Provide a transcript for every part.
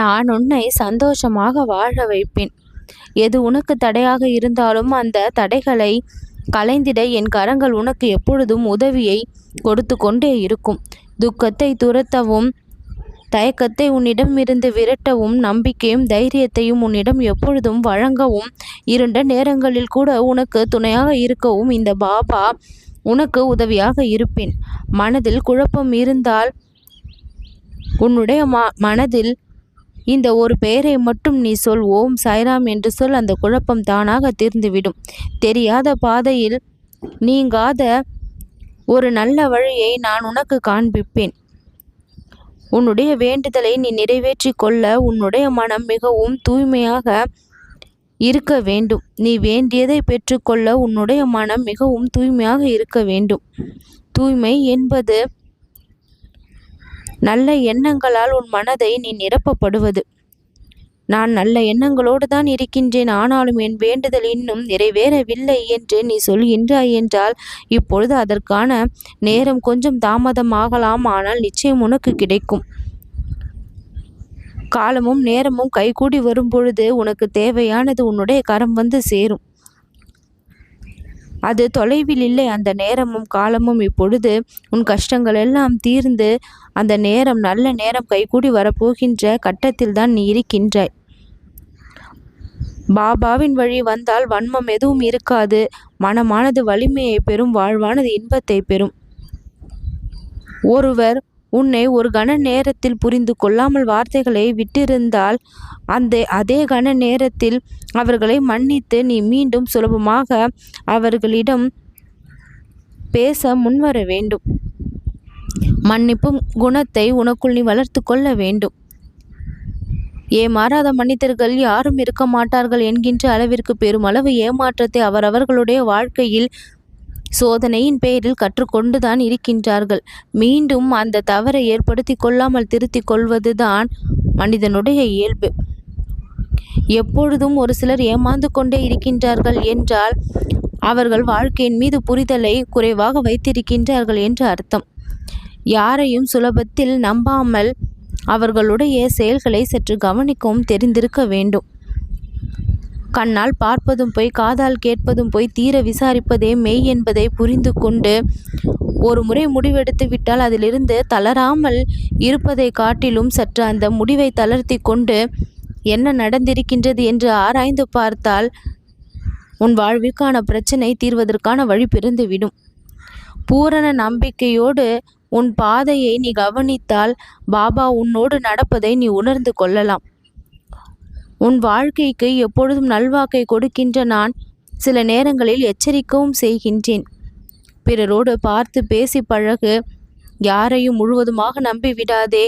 நான் உன்னை சந்தோஷமாக வாழ வைப்பேன். எது உனக்கு தடையாக இருந்தாலும் அந்த தடைகளை கலைந்திட என் கரங்கள் உனக்கு எப்பொழுதும் உதவியை கொடுத்து கொண்டே இருக்கும். துக்கத்தை துரத்தவும் தயக்கத்தை உன்னிடமிருந்து விரட்டவும் நம்பிக்கையும் தைரியத்தையும் உன்னிடம் எப்பொழுதும் வழங்கவும் இருண்ட நேரங்களில் கூட உனக்கு துணையாக இருக்கவும் இந்த பாபா உனக்கு உதவியாக இருப்பேன். மனதில் குழப்பம் இருந்தால் உன்னுடைய ம மனதில் இந்த ஒரு பெயரை மட்டும் நீ சொல் ஓம் சாய்ராம் என்று சொல் அந்த குழப்பம் தானாக தீர்ந்துவிடும். தெரியாத பாதையில் நீங்காத ஒரு நல்ல வழியை நான் உனக்கு காண்பிப்பேன். உன்னுடைய வேண்டுதலை நீ நிறைவேற்றி கொள்ள உன்னுடைய மனம் மிகவும் தூய்மையாக இருக்க வேண்டும். நீ வேண்டியதை பெற்றுக்கொள்ள உன்னுடைய மனம் மிகவும் தூய்மையாக இருக்க வேண்டும். தூய்மை என்பது நல்ல எண்ணங்களால் உன் மனதை நீ நிரப்பப்படுவது. நான் நல்ல எண்ணங்களோடு தான் இருக்கின்றேன். ஆனாலும் என் வேண்டுதல் இன்னும் நிறைவேறவில்லை என்று நீ சொல்கின்றாய் என்றால் இப்பொழுது அதற்கான நேரம் கொஞ்சம் தாமதமாகலாம் ஆனால் நிச்சயம் உனக்கு கிடைக்கும். காலமும் நேரமும் கைகூடி வரும் பொழுது உனக்கு தேவையானது உன்னுடைய கரம் வந்து சேரும். அது தொலைவில் இல்லை. அந்த நேரமும் காலமும் இப்பொழுது உன் கஷ்டங்கள் எல்லாம் தீர்ந்து அந்த நேரம் நல்ல நேரம் கைகூடி வரப்போகின்ற கட்டத்தில் தான் நீ இருக்கின்றாய். பாபாவின் வழி வந்தால் வன்மம் எதுவும் இருக்காது. மனமானது வலிமையை பெறும் வாழ்வானது இன்பத்தை பெறும். ஒருவர் உன்னை ஒரு கன நேரத்தில் புரிந்து கொள்ளாமல் வார்த்தைகளை விட்டிருந்தால் அந்த அதே கன நேரத்தில் அவர்களை மன்னித்து நீ மீண்டும் சுலபமாக அவர்களிடம் பேச முன்வர வேண்டும். மன்னிப்பும் குணத்தை உனக்குள் நீ வளர்த்து கொள்ள வேண்டும். ஏமாறாத மனிதர்கள் யாரும் இருக்க மாட்டார்கள் என்கின்ற அளவிற்கு பெருமளவு ஏமாற்றத்தை அவரவர்களுடைய வாழ்க்கையில் சோதனையின் பெயரில் கற்றுக்கொண்டுதான் இருக்கின்றார்கள். மீண்டும் அந்த தவறை ஏற்படுத்தி கொள்ளாமல் திருத்திக் கொள்வதுதான் மனிதனுடைய இயல்பு. எப்பொழுதும் ஒரு சிலர் ஏமாந்து கொண்டே இருக்கின்றார்கள் என்றால் அவர்கள் வாழ்க்கையின் மீது புரிதலை குறைவாக வைத்திருக்கின்றார்கள் என்று அர்த்தம். யாரையும் சுலபத்தில் நம்பாமல் அவர்களுடைய செயல்களை சற்று கவனிக்கவும் தெரிந்திருக்க வேண்டும். கண்ணால் பார்ப்பதும் போய் காதால் கேட்பதும் போய் தீர விசாரிப்பதே மெய் என்பதை புரிந்து கொண்டு ஒரு முறை முடிவெடுத்து விட்டால் அதிலிருந்து தளராமல் இருப்பதை காட்டிலும் சற்று அந்த முடிவை தளர்த்தி கொண்டு என்ன நடந்திருக்கின்றது என்று ஆராய்ந்து பார்த்தால் உன் வாழ்விற்கான பிரச்சனை தீர்வதற்கான வழி பிறந்துவிடும். பூரண நம்பிக்கையோடு உன் பாதையை நீ கவனித்தால் பாபா உன்னோடு நடப்பதை நீ உணர்ந்து கொள்ளலாம். உன் வாழ்க்கைக்கு எப்பொழுதும் நல்வாக்கை கொடுக்கின்ற நான் சில நேரங்களில் எச்சரிக்கவும் செய்கின்றேன். பிறரோடு பார்த்து பேசி பழகு. யாரையும் முழுவதுமாக நம்பிவிடாதே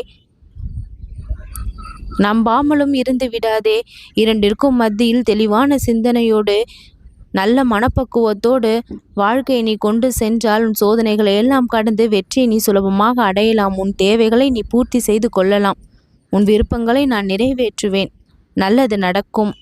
நம்பாமலும் இருந்து விடாதே. இரண்டிற்கும் மத்தியில் தெளிவான சிந்தனையோடு நல்ல மனப்பக்குவத்தோடு வாழ்க்கையை நீ கொண்டு சென்றால் உன் சோதனைகளை எல்லாம் கடந்து வெற்றியை நீ சுலபமாக அடையலாம். உன் தேவைகளை நீ பூர்த்தி செய்து கொள்ளலாம். உன் விருப்பங்களை நான் நிறைவேற்றுவேன். நல்லது நடக்கும்.